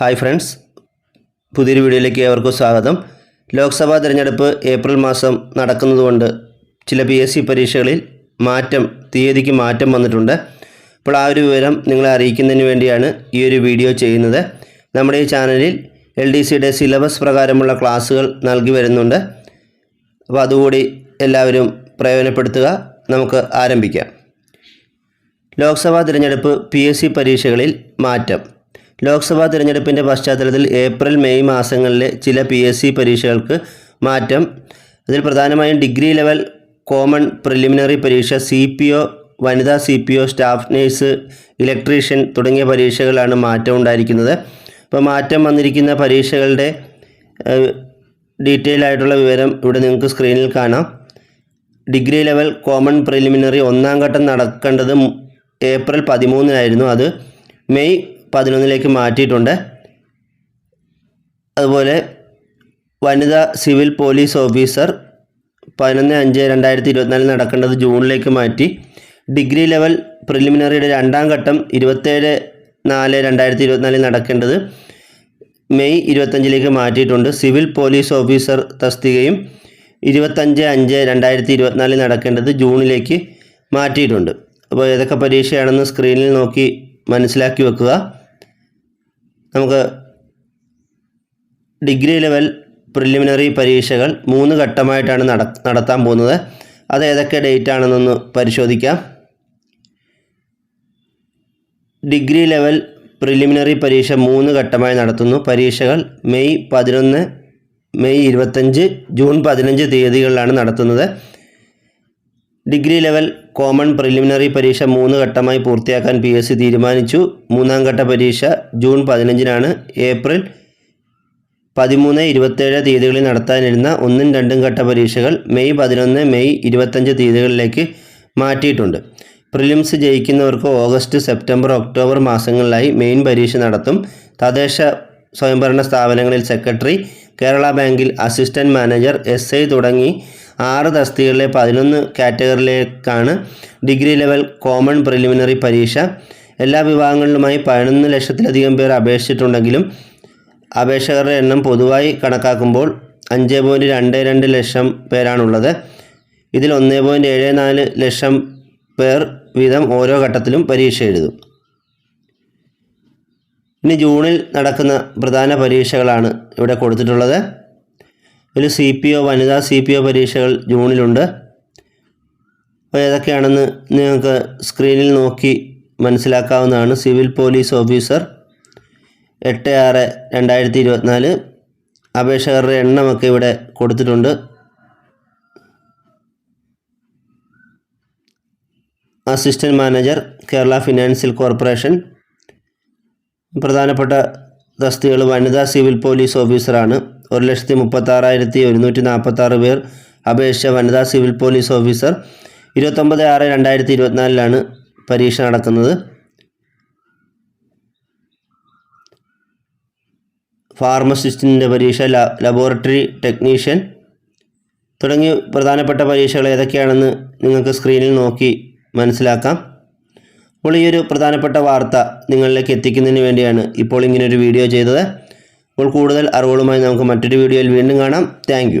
Hi friends പുതിയൊരു വീഡിയോയിലേക്ക് ഏവർക്കും സ്വാഗതം. ലോക്സഭാ തിരഞ്ഞെടുപ്പ് ഏപ്രിൽ മാസം നടക്കുന്നതുകൊണ്ട് ചില പി എസ് സി പരീക്ഷകളിൽ മാറ്റം തീയതിക്ക് മാറ്റം വന്നിട്ടുണ്ട്. അപ്പോൾ ആ ഒരു വിവരം നിങ്ങളെ അറിയിക്കുന്നതിന് വേണ്ടിയാണ് ഈ ഒരു വീഡിയോ ചെയ്യുന്നത്. നമ്മുടെ ഈ ചാനലിൽ എൽ ഡി സിയുടെ സിലബസ് പ്രകാരമുള്ള ക്ലാസ്സുകൾ നൽകി വരുന്നുണ്ട്. അപ്പോൾ അതുകൂടി എല്ലാവരും പ്രയോജനപ്പെടുത്തുക. നമുക്ക് ആരംഭിക്കാം. ലോക്സഭാ തിരഞ്ഞെടുപ്പ് പി എസ് സി പരീക്ഷകളിൽ മാറ്റം. ലോക്സഭാ തിരഞ്ഞെടുപ്പിന്റെ പശ്ചാത്തലത്തിൽ ഏപ്രിൽ മെയ് മാസങ്ങളിലെ ചില പി എസ് സി പരീക്ഷകൾക്ക് മാറ്റം. അതിൽ പ്രധാനമായും ഡിഗ്രി ലെവൽ കോമൺ പ്രിലിമിനറി പരീക്ഷ സി പി ഒ വനിതാ C P O staff nurse electrician തുടങ്ങിയ പരീക്ഷകളാണ് മാറ്റം ഉണ്ടായിരിക്കുന്നത്. അപ്പോൾ മാറ്റം വന്നിരിക്കുന്ന പരീക്ഷകളുടെ ഡീറ്റെയിൽ ആയിട്ടുള്ള വിവരം ഇവിടെ നിങ്ങൾക്ക് സ്ക്രീനിൽ കാണാം. ഡിഗ്രി ലെവൽ കോമൺ പ്രിലിമിനറി ഒന്നാം ഘട്ടം നടക്കേണ്ടത് ഏപ്രിൽ പതിമൂന്നിനായിരുന്നു. അത് മെയ് പതിനൊന്നിലേക്ക് മാറ്റിയിട്ടുണ്ട്. അതുപോലെ വനിതാ സിവിൽ പോലീസ് ഓഫീസർ പതിനൊന്ന് അഞ്ച് രണ്ടായിരത്തി ഇരുപത്തിനാലിൽ നടക്കേണ്ടത് ജൂണിലേക്ക് മാറ്റി. ഡിഗ്രി ലെവൽ പ്രിലിമിനറിയുടെ രണ്ടാം ഘട്ടം ഇരുപത്തേഴ് നാല് രണ്ടായിരത്തി ഇരുപത്തിനാലിൽ നടക്കേണ്ടത് മെയ് ഇരുപത്തഞ്ചിലേക്ക് മാറ്റിയിട്ടുണ്ട്. സിവിൽ പോലീസ് ഓഫീസർ തസ്തികയും ഇരുപത്തഞ്ച് അഞ്ച് രണ്ടായിരത്തി ഇരുപത്തിനാലിൽ നടക്കേണ്ടത് ജൂണിലേക്ക് മാറ്റിയിട്ടുണ്ട്. അപ്പോൾ ഏതൊക്കെ പരീക്ഷയാണെന്ന് സ്ക്രീനിൽ നോക്കി മനസ്സിലാക്കി വെക്കുക. നമുക്ക് ഡിഗ്രി ലെവൽ പ്രിലിമിനറി പരീക്ഷകൾ മൂന്ന് ഘട്ടമായിട്ടാണ് നട നടത്താൻ പോകുന്നത്. അത് ഏതൊക്കെ ഡേറ്റ് ആണെന്നൊന്ന് പരിശോധിക്കാം. ഡിഗ്രി ലെവൽ പ്രിലിമിനറി പരീക്ഷ മൂന്ന് ഘട്ടമായി നടത്തുന്നു. പരീക്ഷകൾ മെയ് പതിനൊന്ന് മെയ് ഇരുപത്തഞ്ച് ജൂൺ പതിനഞ്ച് തീയതികളിലാണ് നടത്തുന്നത്. ഡിഗ്രി ലെവൽ കോമൺ പ്രിലിമിനറി പരീക്ഷ മൂന്ന് ഘട്ടമായി പൂർത്തിയാക്കാൻ പി എസ് സി തീരുമാനിച്ചു. മൂന്നാം ഘട്ട പരീക്ഷ ജൂൺ പതിനഞ്ചിനാണ്. ഏപ്രിൽ പതിമൂന്ന് ഇരുപത്തേഴ് തീയതികളിൽ നടത്താനിരുന്ന ഒന്നും രണ്ടും ഘട്ട പരീക്ഷകൾ മെയ് പതിനൊന്ന് മെയ് ഇരുപത്തഞ്ച് തീയതികളിലേക്ക് മാറ്റിയിട്ടുണ്ട്. പ്രിലിംസ് ജയിക്കുന്നവർക്ക് ഓഗസ്റ്റ് സെപ്റ്റംബർ ഒക്ടോബർ മാസങ്ങളിലായി മെയിൻ പരീക്ഷ നടത്തും. തദ്ദേശ സ്വയംഭരണ സ്ഥാപനങ്ങളിൽ സെക്രട്ടറി കേരള ബാങ്കിൽ അസിസ്റ്റന്റ് മാനേജർ എസ് തുടങ്ങി ആറ് തസ്തികളിലെ പതിനൊന്ന് കാറ്റഗറിയിലേക്കാണ് ഡിഗ്രി ലെവൽ കോമൺ പ്രിലിമിനറി പരീക്ഷ. എല്ലാ വിഭാഗങ്ങളിലുമായി പതിനൊന്ന് ലക്ഷത്തിലധികം പേർ അപേക്ഷിച്ചിട്ടുണ്ടെങ്കിലും അപേക്ഷകരുടെ എണ്ണം പൊതുവായി കണക്കാക്കുമ്പോൾ അഞ്ച് പോയിന്റ് രണ്ട് രണ്ട് ലക്ഷം പേരാണുള്ളത്. ഇതിൽ ഒന്ന് പോയിന്റ് ഏഴ് നാല് ലക്ഷം പേർ വീതം ഓരോ ഘട്ടത്തിലും പരീക്ഷ എഴുതും. ഇനി ജൂണിൽ നടക്കുന്ന പ്രധാന പരീക്ഷകളാണ് ഇവിടെ കൊടുത്തിട്ടുള്ളത്. ഇതിൽ സി പി ഒ വനിതാ സി പി ഒ പരീക്ഷകൾ ജൂണിലുണ്ട്. അപ്പോൾ ഏതൊക്കെയാണെന്ന് നിങ്ങൾക്ക് സ്ക്രീനിൽ നോക്കി മനസ്സിലാക്കാവുന്നതാണ്. സിവിൽ പോലീസ് ഓഫീസർ എട്ട് ആറ് രണ്ടായിരത്തി ഇരുപത്തിനാല് അപേക്ഷകരുടെ എണ്ണമൊക്കെ ഇവിടെ കൊടുത്തിട്ടുണ്ട്. Assistant manager Kerala financial corporation. പ്രധാനപ്പെട്ട തസ്തികൾ വനിതാ സിവിൽ പോലീസ് ഓഫീസറാണ്. ഒരു ലക്ഷത്തി മുപ്പത്താറായിരത്തി ഒരുന്നൂറ്റി നാൽപ്പത്താറ് പേർ അപേക്ഷ വനിതാ സിവിൽ പോലീസ് ഓഫീസർ. ഇരുപത്തൊമ്പത് ആറ് രണ്ടായിരത്തി ഇരുപത്തിനാലിലാണ് പരീക്ഷ നടക്കുന്നത്. ഫാർമസിസ്റ്റിന്റെ പരീക്ഷ ലബോറട്ടറി ടെക്നീഷ്യൻ തുടങ്ങി പ്രധാനപ്പെട്ട പരീക്ഷകൾ ഏതൊക്കെയാണെന്ന് നിങ്ങൾക്ക് സ്ക്രീനിൽ നോക്കി മനസ്സിലാക്കാം. അപ്പോൾ ഈ ഒരു പ്രധാനപ്പെട്ട വാർത്ത നിങ്ങളിലേക്ക് എത്തിക്കുന്നതിന് വേണ്ടിയാണ് ഇപ്പോൾ ഇങ്ങനെ ഒരു വീഡിയോ ചെയ്തത്. അപ്പോൾ കൂടുതൽ അറിവുകളുമായി നമുക്ക് മറ്റൊരു വീഡിയോയിൽ വീണ്ടും കാണാം. താങ്ക്